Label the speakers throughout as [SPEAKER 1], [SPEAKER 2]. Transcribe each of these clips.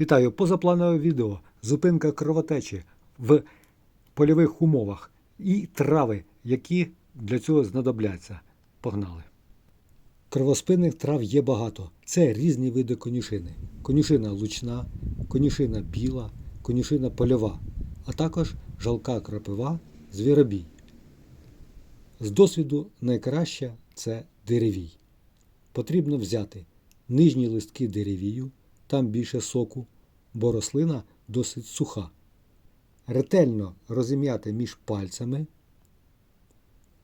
[SPEAKER 1] Вітаю позапланове відео. Зупинка кровотечі в польових умовах і трави, які для цього знадобляться. Погнали. Кровоспинних трав є багато. Це різні види конюшини. Конюшина лучна, конюшина біла, конюшина польова, а також жалка кропива, звіробій. З досвіду найкраще це деревій. Потрібно взяти нижні листки деревію, там більше соку, бо рослина досить суха. Ретельно розім'яти між пальцями,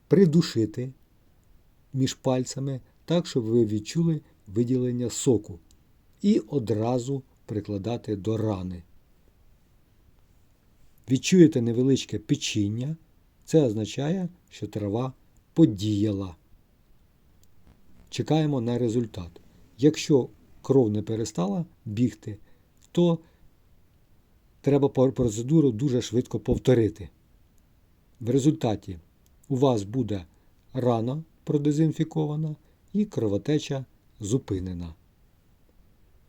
[SPEAKER 1] придушити між пальцями так, щоб ви відчули виділення соку. І одразу прикладати до рани. Відчуєте невеличке печіння, це означає, що трава подіяла. Чекаємо на результат. Якщо кров не перестала бігти, то треба процедуру дуже швидко повторити. В результаті у вас буде рана продезінфікована і кровотеча зупинена.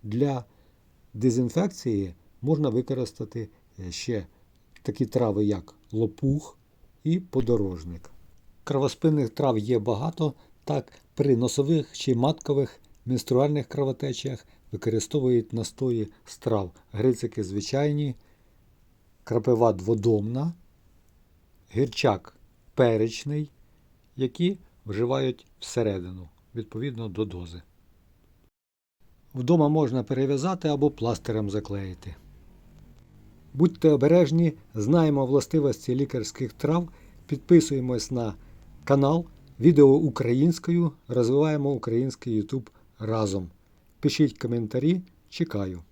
[SPEAKER 1] Для дезінфекції можна використати е, ще такі трави, як лопух і подорожник. Кровоспинних трав є багато, так при носових чи маткових менструальних кровотечах використовують настої з трав. Грицики звичайні, крапива дводомна, гірчак перечний, які вживають всередину відповідно до дози. Вдома можна перев'язати або пластирем заклеїти. Будьте обережні, знаємо властивості лікарських трав, підписуємось на канал, відео українською, розвиваємо український YouTube разом. Пишіть коментарі, чекаю.